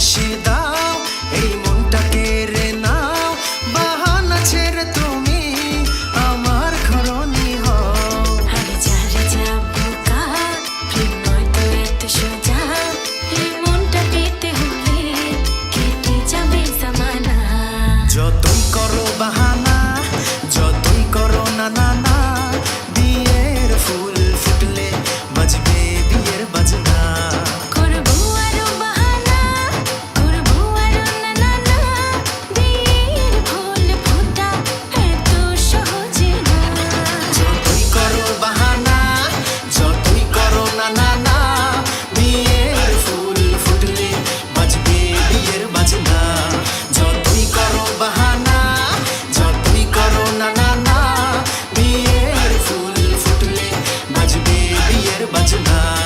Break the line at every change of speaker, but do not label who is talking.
এসে দাও এই মনটা কেড়ে নাও। বাহানা ছেড়ে তুমি আমার ঘরণী হও।
আরে যা রে যা বোকা প্রেম নয় তো এত সোজা। এই মনটা পেতে হলে কেটে যাবে জামানা।
যতই बजना